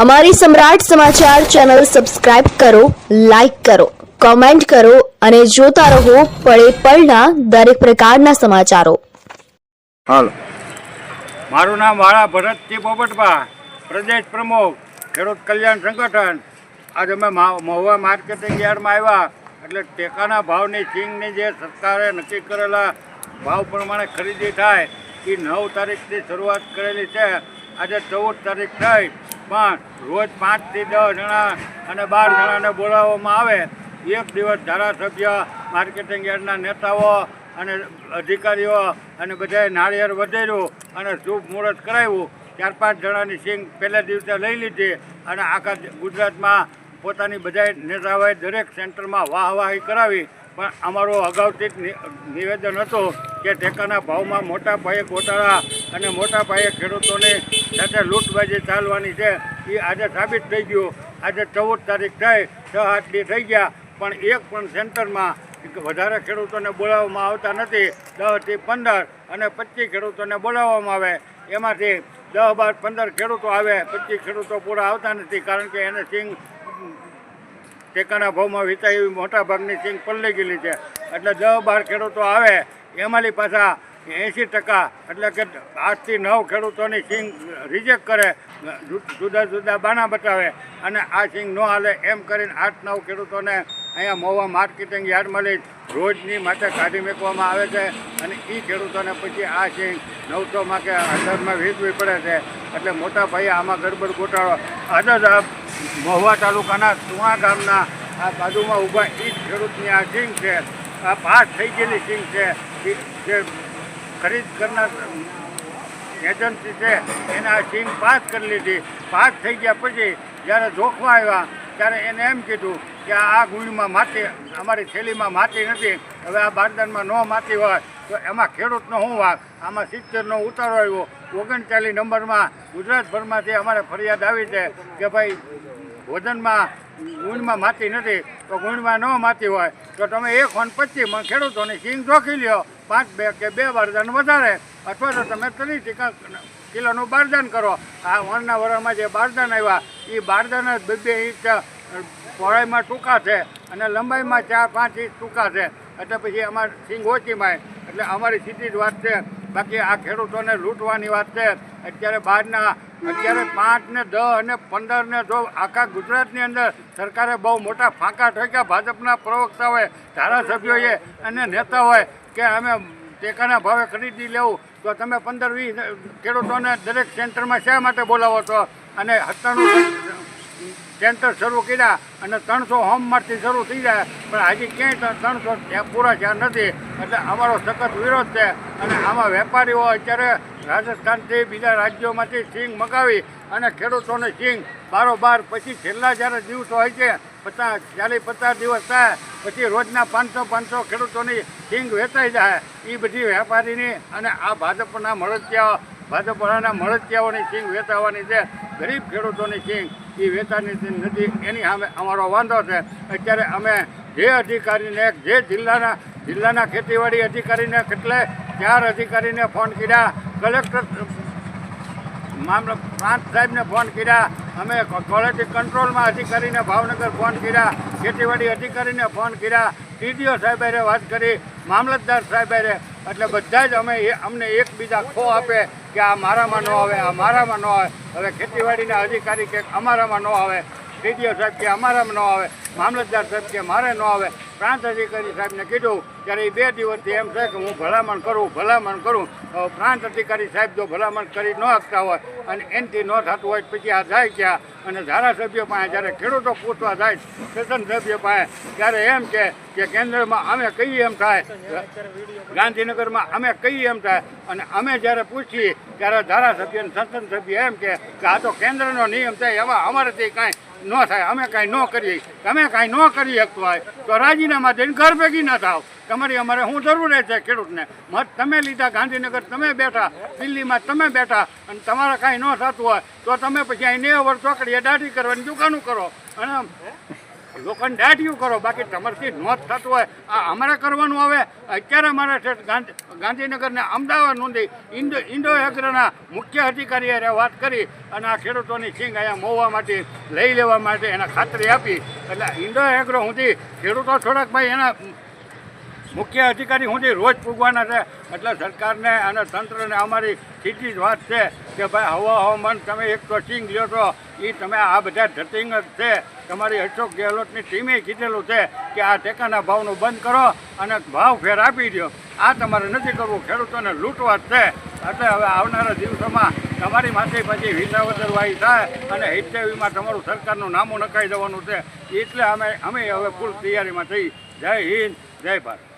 અમારી સમ્રાટ સમાચાર channel subscribe કરો લાઇક કરો કોમેન્ટ કરો અને જોતા રહો પળે પળના દરેક પ્રકારના સમાચારો. હાલો. મારું નામ વાળા ભરતજી પોપટભા પ્રદેશ પ્રમુખ ખેડૂત કલ્યાણ સંગઠન. આજે અમે મા- મહુવા માર્કેટિંગ યાર્ડમાં આવ્યા એટલે ટેકાના ભાવની સિંગની જે સરકારે નક્કી કરેલા ભાવ પ્રમાણે ખરીદી થાય એ નવ તારીખથી શરૂઆત કરેલી છે. આજે ચૌદ તારીખ થઈ. પણ રોજ પાંચથી દસ જણા અને બાર જણાને બોલાવવામાં આવે. એક દિવસ ધારાસભ્ય, માર્કેટિંગ યાર્ડના નેતાઓ અને અધિકારીઓ અને બધાએ નાળિયેર વધેર્યું અને શુભ મુહૂર્ત કરાવ્યું. ચાર પાંચ જણાની સિંગ પહેલા દિવસે લઈ લીધી અને આખા ગુજરાતમાં પોતાની બધા નેતાઓએ દરેક સેન્ટરમાં વાહવાહી કરાવી. પણ અમારો અગાઉથી જ નિવેદન હતું કે ટેકાના ભાવમાં મોટા પાયે ગોટાળા અને મોટા પાયે ખેડૂતોની સાથે લૂંટબાજી ચાલવાની છે એ આજે સાબિત થઈ ગયું. આજે ચૌદ તારીખ થઈ છ આટલી થઈ ગયા, પણ એક પણ સેન્ટરમાં વધારે ખેડૂતોને બોલાવવામાં આવતા નથી. દસથી પંદર અને પચીસ ખેડૂતોને બોલાવવામાં આવે. એમાંથી દસ બાર પંદર ખેડૂતો આવે, પચીસ ખેડૂતો પૂરા આવતા નથી, કારણ કે એને સિંગ ટેકાના ભાવમાં વેચાય એવી મોટા ભાગની સિંગ પલ્લી ગયેલી છે. એટલે દસ બાર ખેડૂતો આવે એમાંથી પાછા એંસી ટકા, એટલે કે આઠથી નવ ખેડૂતોની સિંગ રિજેક્ટ કરે, જુદા જુદા બાના બતાવે. અને આ સિંગ ન હાલે એમ કરીને આઠ નવ ખેડૂતોને અહીંયા મોવા માર્કેટિંગ યાર્ડમાં લઈ રોજની માટે કાઢી મૂકવામાં આવે છે. અને એ ખેડૂતોને પછી આ સિંગ નવસોમાં કે હજારમાં વેચવી પડે છે. એટલે મોટા ભાઈએ આમાં ગડબડ ગોટાળો આ મહુવા તાલુકાના સુવા ગામના આ બાજુમાં ઊભા એ ખેડૂતની આ સિંગ છે. આ પાસ થઈ ગયેલી સિંગ છે. જે ખરીદ કરનાર એજન્સી છે, એને આ સિંગ પાસ કરી લીધી. પાસ થઈ ગયા પછી જ્યારે જોખમાં આવ્યા, ત્યારે એને એમ કીધું કે આ ગુણમાં માટી, અમારી થેલીમાં માટી નથી. હવે આ બારદાનમાં ન માટી હોય, તો એમાં ખેડૂતનો શું વાક? આમાં સિત્તેરનો ઉતારો આવ્યો. ઓગણચાલીસ નંબરમાં ગુજરાતભરમાંથી અમારે ફરિયાદ આવી છે કે ભાઈ વજનમાં ગુણમાં માતી નથી, તો ગુણમાં ન માતી હોય. તો તમે એક વન પચીસ મણ ખેડૂતોની સિંગ જોખી લ્યો, પાંચ બે કે બે બારદાન વધારે, અથવા તો તમે ત્રીસ ટકા કિલોનું બારદાન કરો. આ વણના વરણમાં જે બારદાન આવ્યા એ બારદાન જ બે ઇંચ પહોળાઈમાં ટૂંકા છે અને લંબાઈમાં ચાર પાંચ ઇંચ ટૂંકા છે. એટલે પછી અમારે સિંગ ઓછીમાં એટલે અમારી સીધી જ વાત છે. બાકી આ ખેડૂતોને લૂંટવાની વાત છે. અત્યારે બહારના અત્યારે પાંચ ને દસ અને પંદર ને જો આખા ગુજરાતની અંદર સરકારે બહુ મોટા ફાંકા ઠોક્યા ભાજપના પ્રવક્તાઓએ ધારાસભ્યોએ અને નેતાઓએ કે અમે ટેકાના ભાવે ખરીદી લેવું, તો તમે પંદર વીસ ખેડૂતોને દરેક સેન્ટરમાં શા માટે બોલાવો છો? અને હત્તાનું સેન્ટર શરૂ કર્યા અને ત્રણસો હોમમાંથી શરૂ થઈ જાય, પણ હજી ક્યાંય ત્રણસો પૂરા થયા નથી. એટલે અમારો સખત વિરોધ છે. અને આમાં વેપારીઓ અત્યારે રાજસ્થાનથી બીજા રાજ્યોમાંથી સિંગ મગાવી અને ખેડૂતોને સિંગ બારોબાર પછી છેલ્લા જ્યારે દિવસો હોય છે, પચાસ, ચાલીસ, પચાસ દિવસ થાય, પછી રોજના પાંચસો પાંચસો ખેડૂતોની સિંગ વેચાઈ જાય. એ બધી વેપારીની અને આ ભાજપના મળતિયાઓ ભાજપના મળતિયાઓની સિંગ વેચાવાની છે, ગરીબ ખેડૂતોની સિંગ એ વેચાની નથી, એની સામે અમારો વાંધો છે. અત્યારે અમે જે અધિકારીને, જે જિલ્લાના જિલ્લાના ખેતીવાડી અધિકારીને કેટલે ચાર અધિકારીને ફોન કર્યા, કલેક્ટર મામલો પ્રાંત સાહેબને ફોન કર્યા, અમે ક્વોલિટી કંટ્રોલમાં અધિકારીને ભાવનગર ફોન કર્યા, ખેતીવાડી અધિકારીને ફોન કર્યા, ટીડીઓ સાહેબે વાત કરી, મામલતદાર સાહેબે, એટલે બધા જ અમે અમને એકબીજા ખો આપે કે આ મારામાં ન આવે, આ મારામાં ન આવે. હવે ખેતીવાડીના અધિકારી કે અમારામાં ન આવે. ડીડીઓ સાહેબ કે અમારામાં ન આવે. મામલતદાર સાહેબ કે મારે ન આવે. પ્રાંત અધિકારી સાહેબને કીધું, ત્યારે એ બે દિવસથી એમ છે કે હું ભલામણ કરું ભલામણ કરું. પ્રાંત અધિકારી સાહેબ જો ભલામણ કરી ન આપતા હોય અને એનથી ન થતું હોય પછી આ જાય ક્યાં? અને ધારાસભ્યો પાસે જ્યારે ખેડૂતો પૂછવા જાય સેશન સભ્ય પાસે, ત્યારે એમ છે કે કેન્દ્રમાં અમે કહીએ એમ થાય? ગાંધીનગરમાં અમે કહીએ એમ થાય? અને અમે જ્યારે પૂછીએ, ત્યારે ધારાસભ્ય અને સંસદ સભ્ય એમ કે આ તો કેન્દ્રનો નિયમ છે એમાં અમારેથી કાંઈ ન થાય. અમે કાંઈ ન કરીએ. તમે કાંઈ ન કરી શકતો હોય તો રાજીનામા દઈને ઘર ભેગી ન થાવ. તમારી અમારે શું જરૂર છે ખેડૂતને? મત તમે લીધા ગાંધીનગર, તમે બેઠા. દિલ્હીમાં તમે બેઠા. અને તમારે કાંઈ ન થતું હોય તો તમે પછી અહીં નેવર ચોકડીએ દાઢી કરવાની દુકાનો કરો. અને દાઢિયું કરો. બાકી તમારથી નોંધ થતું હોય. આ અમારે કરવાનું હવે અત્યારે મારે છે ગાંધીનગરને અમદાવાદ નોંધી. ઇન્ડો ઇન્ડો એગ્રના મુખ્ય અધિકારી વાત કરી અને આ ખેડૂતોની સિંગ અહીંયા મોવા માટે, લઈ લેવા માટે એને ખાતરી આપી. એટલે ઇન્ડો એગ્રો સુધી ખેડૂતો થોડાક ભાઈ એના મુખ્ય અધિકારી સુધી રોજ પૂગવાના છે. એટલે સરકારને અને તંત્રને અમારી સીધી જ વાત છે. કે ભાઈ, હવા હવામાન તમે એક સિંગ લ્યો છો એ તમે આ બધા ધતિંગ જ છે. તમારી અશોક ગેહલોતની ટીમે કીધેલું છે કે આ ટેકાના ભાવનું બંધ કરો અને ભાવ ફેર આપી દો આ તમારે નથી કરવું. ખેડૂતોને લૂંટવા જ છે. એટલે હવે આવનારા દિવસોમાં તમારી માથે પછી વિસાવદરવાહી થાય અને હિતવીમાં તમારું સરકારનું નામું નખાઈ દેવાનું છે. એટલે અમે અમે હવે ફૂલ તૈયારીમાં થઈ જય હિન્દ, જય ભારત.